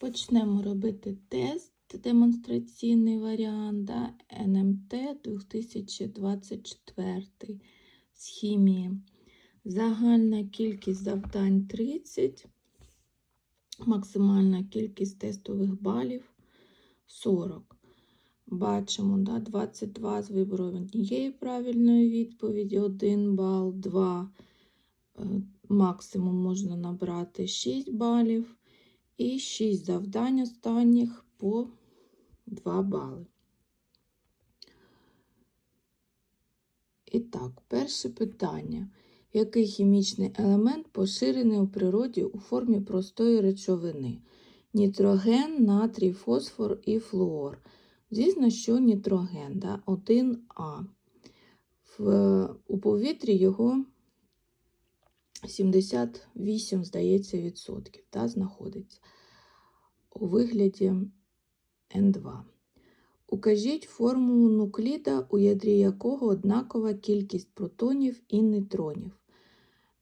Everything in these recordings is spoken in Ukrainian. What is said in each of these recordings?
Почнемо робити тест, демонстраційний варіант да, НМТ 2024 з хімії. Загальна кількість завдань 30, максимальна кількість тестових балів 40. Бачимо, да, 22 з вибору однієї правильної відповіді, 1 бал, 2. Е, Максимум можна набрати 6 балів. І 6 завдань останніх по 2 бали. І так, перше питання. Який хімічний елемент поширений у природі у формі простої речовини? Нітроген, натрій, фосфор і флуор. Звісно, що нітроген да, 1А. В, у повітрі його 78, здається, відсотків да, знаходиться у вигляді N2. Укажіть формулу нукліда, у ядрі якого однакова кількість протонів і нейтронів.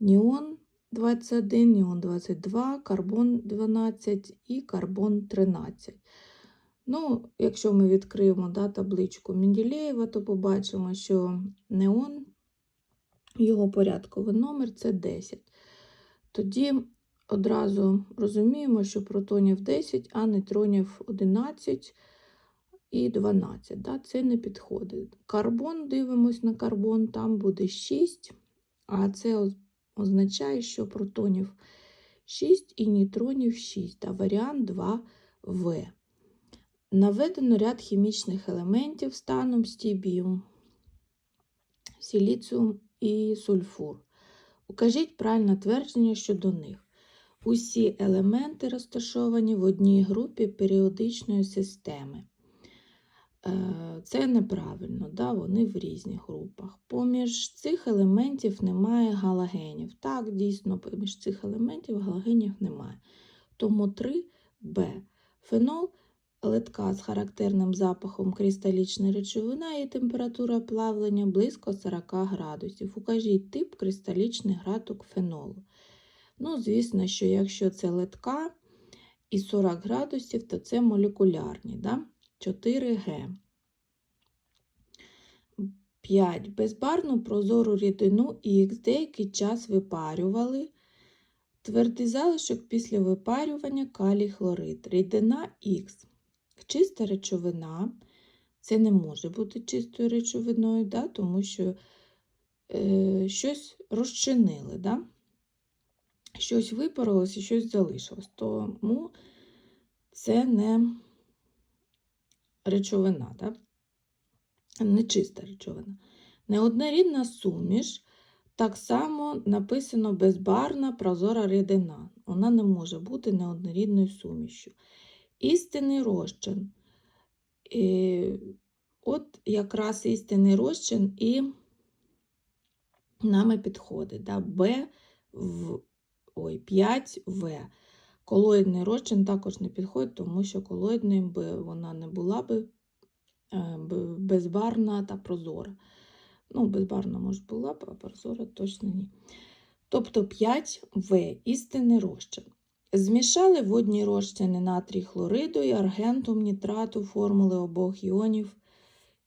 Ніон 21, ніон 22, карбон 12 і карбон 13. Ну, Якщо ми відкриємо да, табличку Менделєєва, то побачимо, що неон, його порядковий номер це 10. Тоді одразу розуміємо, що протонів 10, а нейтронів 11 і 12. Да? Це не підходить. Карбон, дивимось на карбон, там буде 6, а це означає, що протонів 6 і нейтронів 6, а варіант 2В. Наведено ряд хімічних елементів станом стібіум, силіціум і сульфур. Укажіть правильне твердження щодо них. Усі елементи розташовані в одній групі періодичної системи. Е, це неправильно, да? вони в різних групах. Поміж цих елементів немає галогенів. Так, дійсно, поміж цих елементів галогенів немає. Тому 3Б. Фенол литка з характерним запахом кристалічна речовина і температура плавлення близько 40 градусів. Укажіть тип кристалічний градок фенолу. Ну, звісно, що якщо це литка і 40 градусів, то це молекулярні. Да? 4Г. 5. Безбарну прозору рідину Х деякий час випарювали. Твердий залишок після випарювання калій хлорид. Рідина Х. Чиста речовина. Це не може бути чистою речовиною, да? тому що е, щось розчинили. Да? щось випарилось і щось залишилось. Тому це не речовина, так? не чиста речовина. Неоднорідна суміш, так само написано безбарна прозора рідина. Вона не може бути неоднорідною сумішю. Істинний розчин. От якраз істинний розчин і нами підходить. Да? Б в ой, 5В. Колоїдний розчин також не підходить, тому що колоїдною би вона не була би е, безбарна та прозора. Ну, безбарна, може, була б, а прозора точно ні. Тобто 5В істинний розчин. Змішали водні розчини натрій хлориду і аргентум нітрату формули обох іонів,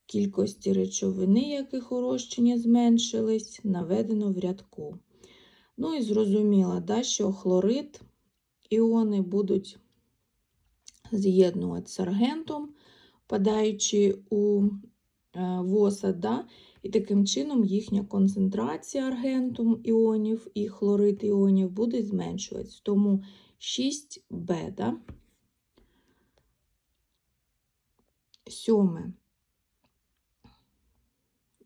кількості речовини, яких у розчині зменшились, наведено в рядку. Ну і зрозуміло, да, що хлорид, іони будуть з'єднувати з аргентом, впадаючи у е, воса, да, і таким чином їхня концентрація аргентум іонів і хлорид іонів буде зменшуватися. Тому 6Б. Да? Сьоме.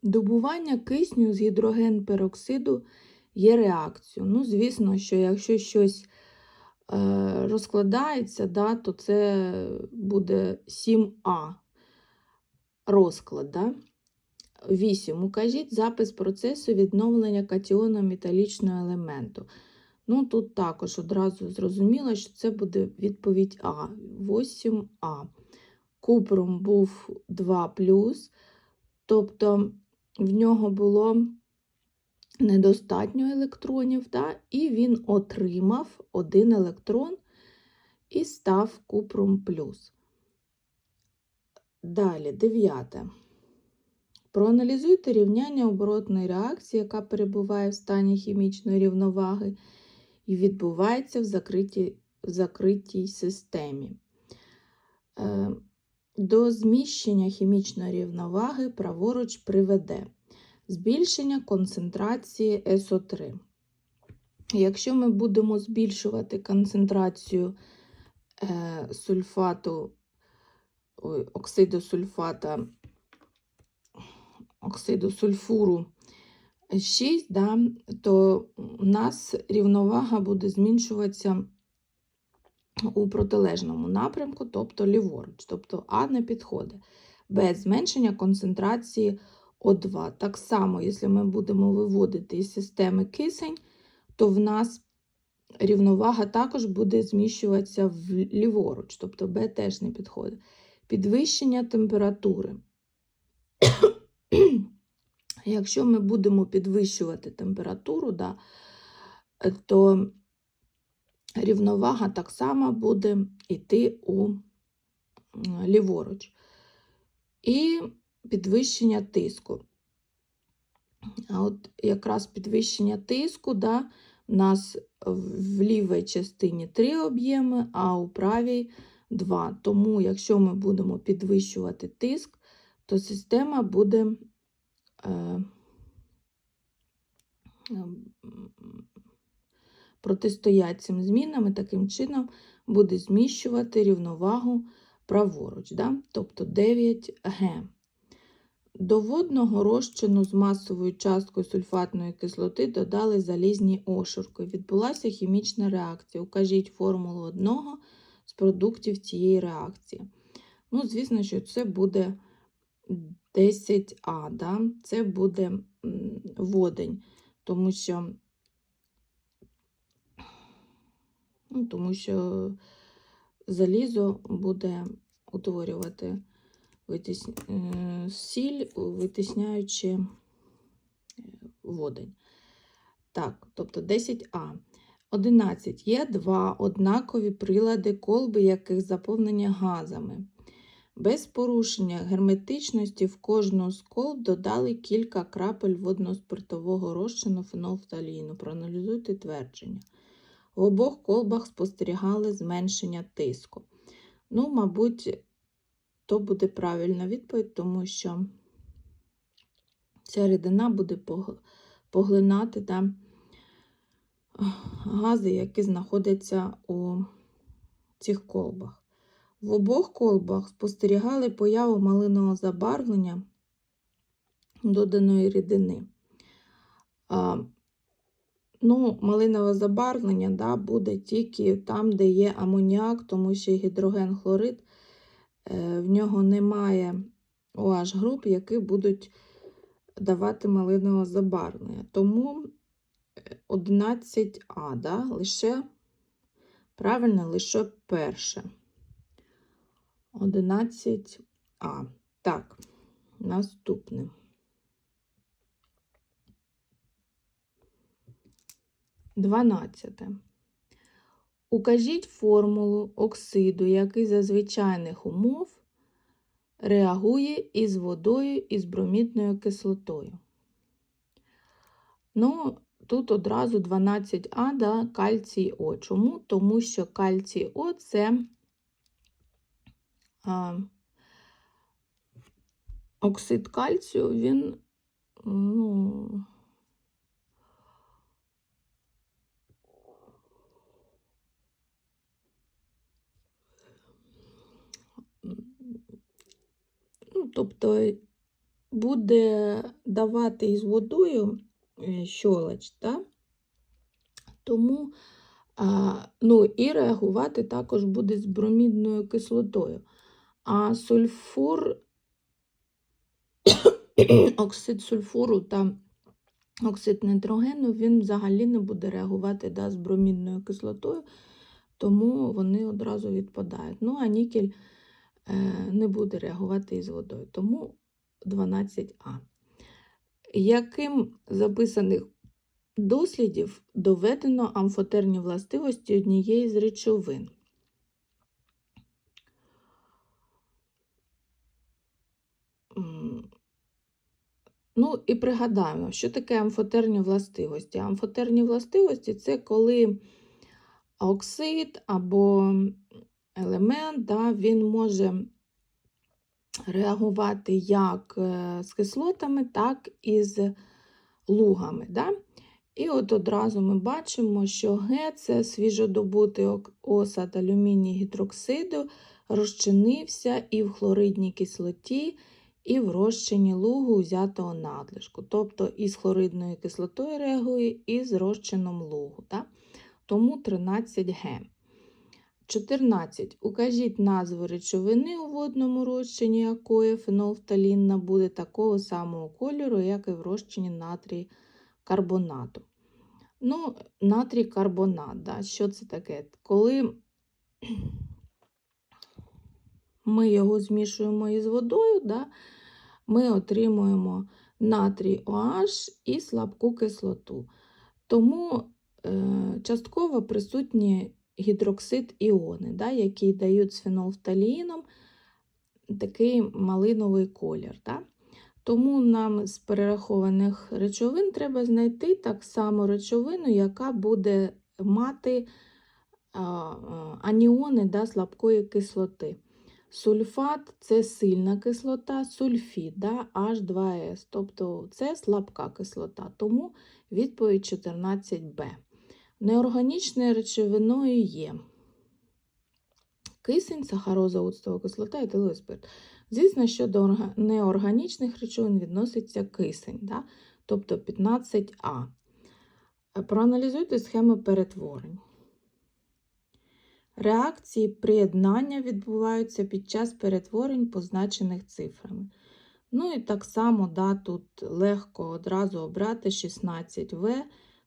Добування кисню з гідроген пероксиду є реакцію. Ну, звісно, що якщо щось е, розкладається, да, то це буде 7А розклад. Да? 8. Укажіть запис процесу відновлення катіону металічного елементу. Ну, Тут також одразу зрозуміло, що це буде відповідь А. 8А. Купрум був 2, тобто в нього було недостатньо електронів, да? і він отримав один електрон і став купрум плюс. Далі, дев'яте. Проаналізуйте рівняння оборотної реакції, яка перебуває в стані хімічної рівноваги і відбувається в закритій, в закритій системі. Е, До зміщення хімічної рівноваги праворуч приведе збільшення концентрації СО3. Якщо ми будемо збільшувати концентрацію е, сульфату, оксиду сульфата, оксиду сульфуру 6, да, то у нас рівновага буде зміншуватися у протилежному напрямку, тобто ліворуч, тобто А не підходить. Без зменшення концентрації О2. Так само, якщо ми будемо виводити із системи кисень, то в нас рівновага також буде зміщуватися в ліворуч, тобто Б теж не підходить. Підвищення температури. Якщо ми будемо підвищувати температуру, да, то рівновага так само буде йти у ліворуч. І підвищення тиску. А от якраз підвищення тиску, да, у нас в лівій частині три об'єми, а у правій два. Тому, якщо ми будемо підвищувати тиск, то система буде е, протистояти цим змінам і таким чином буде зміщувати рівновагу праворуч, да? тобто 9Г. До водного розчину з масовою часткою сульфатної кислоти додали залізні ошурки. Відбулася хімічна реакція. Укажіть формулу одного з продуктів цієї реакції. Ну, звісно, що це буде 10А, да? це буде водень, тому що, ну, тому що залізо буде утворювати витис... е, сіль, витисняючи е, водень. Так, тобто 10А. 11. Є два однакові прилади колби, яких заповнення газами. Без порушення герметичності в кожну з колб додали кілька крапель водноспиртового розчину фенолфталіну. Проаналізуйте твердження. В обох колбах спостерігали зменшення тиску. Ну, мабуть, то буде правильна відповідь, тому що ця рідина буде поглинати да, гази, які знаходяться у цих колбах. В обох колбах спостерігали появу малиного забарвлення доданої рідини. А, ну, Малинове забарвлення да, буде тільки там, де є амоніак, тому що гідроген хлорид, е, в нього немає OH груп, які будуть давати малинове забарвлення. Тому 11А, да, лише правильно, лише перше. 11А. Так, наступне. Дванадцяте. Укажіть формулу оксиду, який за звичайних умов реагує із водою і з бромідною кислотою. Ну, тут одразу 12А да, кальцій О. Чому? Тому що кальцій О це оксид кальцію, він, ну, ну, тобто буде давати із водою е, щолоч, так? тому ну, і реагувати також буде з бромідною кислотою. А сульфур, оксид сульфуру та оксид нитрогену, він взагалі не буде реагувати да, з бромідною кислотою, тому вони одразу відпадають. Ну, а нікель е, не буде реагувати із водою, тому 12А. Яким записаних дослідів доведено амфотерні властивості однієї з речовин? Ну і пригадаємо, що таке амфотерні властивості. Амфотерні властивості це коли оксид або елемент, да, він може реагувати як е, з кислотами, так і з лугами. Да? І от одразу ми бачимо, що Г це свіжодобутий осад алюміній гідроксиду, розчинився і в хлоридній кислоті, і в розчині лугу взятого надлишку. Тобто і з хлоридною кислотою реагує, і з розчином лугу. Да? Тому 13Г. 14. Укажіть назву речовини у водному розчині, якої фенолфталін набуде такого самого кольору, як і в розчині натрій карбонату. Ну, натрій карбонат, да, що це таке? Коли ми його змішуємо із водою, да, ми отримуємо натрій OH і слабку кислоту. Тому е, частково присутні гідроксид іони, да, які дають з фенолфталіном такий малиновий колір. Да. Тому нам з перерахованих речовин треба знайти так само речовину, яка буде мати аніони да, слабкої кислоти. Сульфат це сильна кислота, сульфід да, H2S, тобто це слабка кислота, тому відповідь 14Б. Неорганічною речовиною є кисень, сахароза, оцтова кислота і етиловий спирт. Звісно, що до неорганічних речовин відноситься кисень, да? тобто 15А. Е, Проаналізуйте схеми перетворень. Реакції приєднання відбуваються під час перетворень, позначених цифрами. Ну і так само да, тут легко одразу обрати 16В,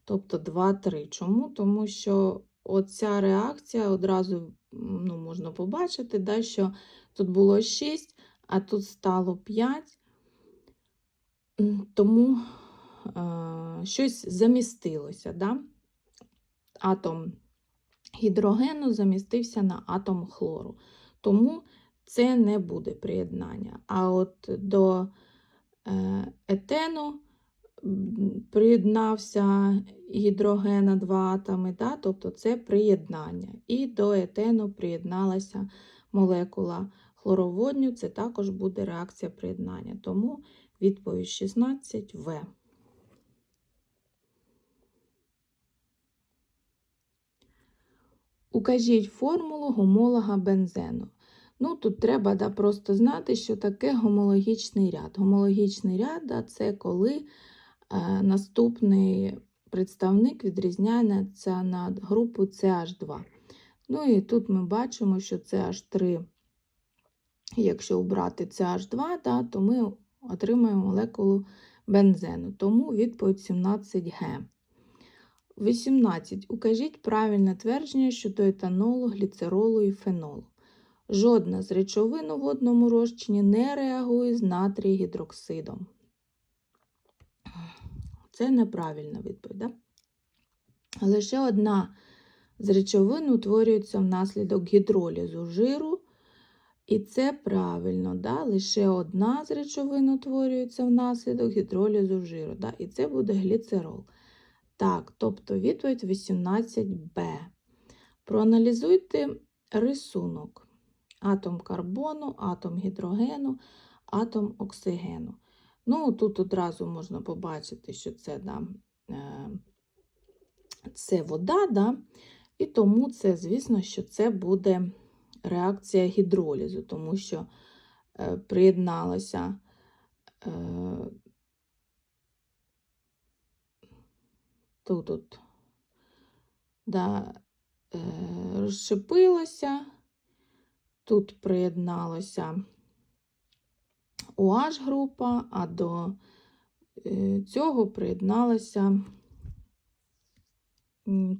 тобто 2, 3. Чому? Тому що оця реакція одразу ну, можна побачити, да, що тут було 6, а тут стало 5. Тому е, щось замістилося. Да? Атом гідрогену замістився на атом хлору. Тому це не буде приєднання. А от до е, етену приєднався гідрогена два атоми, да? тобто це приєднання. І до етену приєдналася молекула хлороводню, це також буде реакція приєднання. Тому відповідь 16 В. Укажіть формулу гомолога бензену. Ну, тут треба да, просто знати, що таке гомологічний ряд. Гомологічний ряд да, це коли е, наступний представник відрізняється на групу CH2. Ну і тут ми бачимо, що CH3, якщо обрати CH2, да, то ми отримаємо молекулу бензену. Тому відповідь 17Г. 18. Укажіть правильне твердження щодо етанолу, гліцеролу і фенолу. Жодна з речовин у водному розчині не реагує з натрій гідроксидом. Це неправильна відповідь. Да? Лише одна з речовин утворюється внаслідок гідролізу жиру. І це правильно, да? лише одна з речовин утворюється внаслідок гідролізу жиру. Да? І це буде гліцерол. Так, тобто відповідь 18Б. Проаналізуйте рисунок. Атом карбону, атом гідрогену, атом оксигену. Ну, тут одразу можна побачити, що це, да, е, це вода, да? і тому це, звісно, що це буде реакція гідролізу, тому що е, приєдналася е, тут от, да, е, розщепилося, тут приєдналося OH група, а до е, цього приєдналася,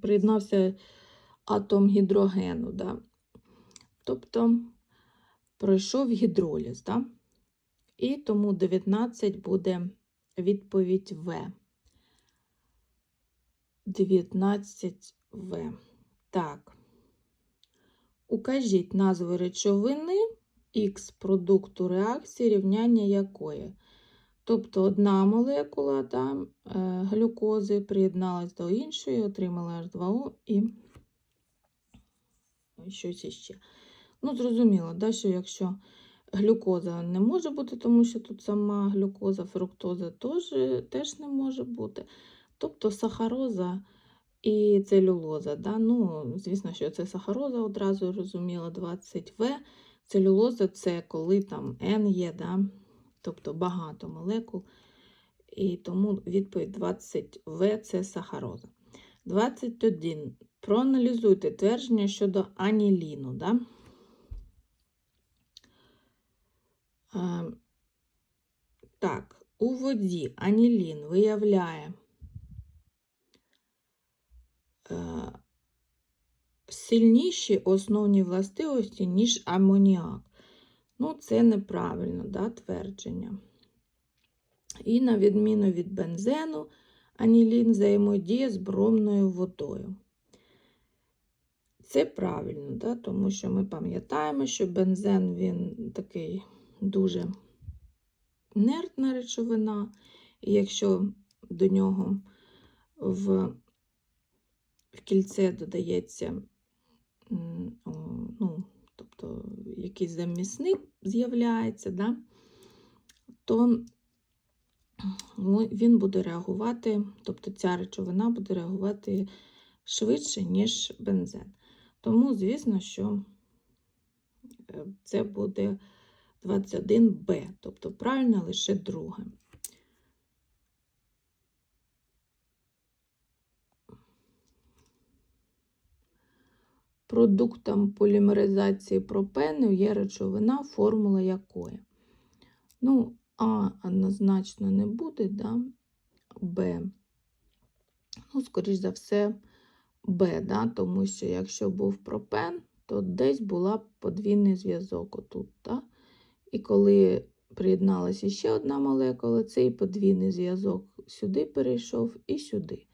приєднався атом гідрогену. Да? Тобто пройшов гідроліз. Да? І тому 19 буде відповідь В. 19В. Так. Укажіть назву речовини Х продукту реакції, рівняння якої. Тобто одна молекула да, е, глюкози приєдналась до іншої, отримала H2O і щось іще. Ну, зрозуміло, да, що якщо глюкоза не може бути, тому що тут сама глюкоза, фруктоза теж, теж не може бути. Тобто сахароза і целюлоза. Да? Ну, звісно, що це сахароза одразу розуміла 20В. Целюлоза це коли там N є, да? тобто багато молекул. І тому відповідь 20В це сахароза. 21. Проаналізуйте твердження щодо аніліну. Да? Е, так, у воді анілін виявляє сильніші основні властивості, ніж амоніак. Ну, це неправильно да, твердження. І на відміну від бензену, анілін взаємодіє з бромною водою. Це правильно, да, тому що ми пам'ятаємо, що бензен він такий дуже інертна речовина, і якщо до нього в, в кільце додається ну, тобто якийсь замісник з'являється, да, то він буде реагувати, тобто ця речовина буде реагувати швидше, ніж бензин. Тому, звісно, що е, це буде 21Б, тобто правильно лише друге. Продуктом полімеризації пропену є речовина, формула якої. Ну, А однозначно не буде, да? Б. Ну, скоріш за все, Б, да? тому що якщо був пропен, то десь була подвійний зв'язок отут. Да? І коли приєдналася ще одна молекула, цей подвійний зв'язок сюди перейшов і сюди.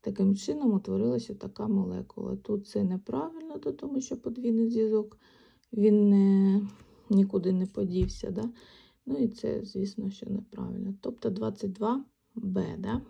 Таким чином утворилася така молекула. Тут це неправильно, тому що подвійний зв'язок він не, нікуди не подівся. Да? Ну і це, звісно, що неправильно. Тобто 22Б. Да?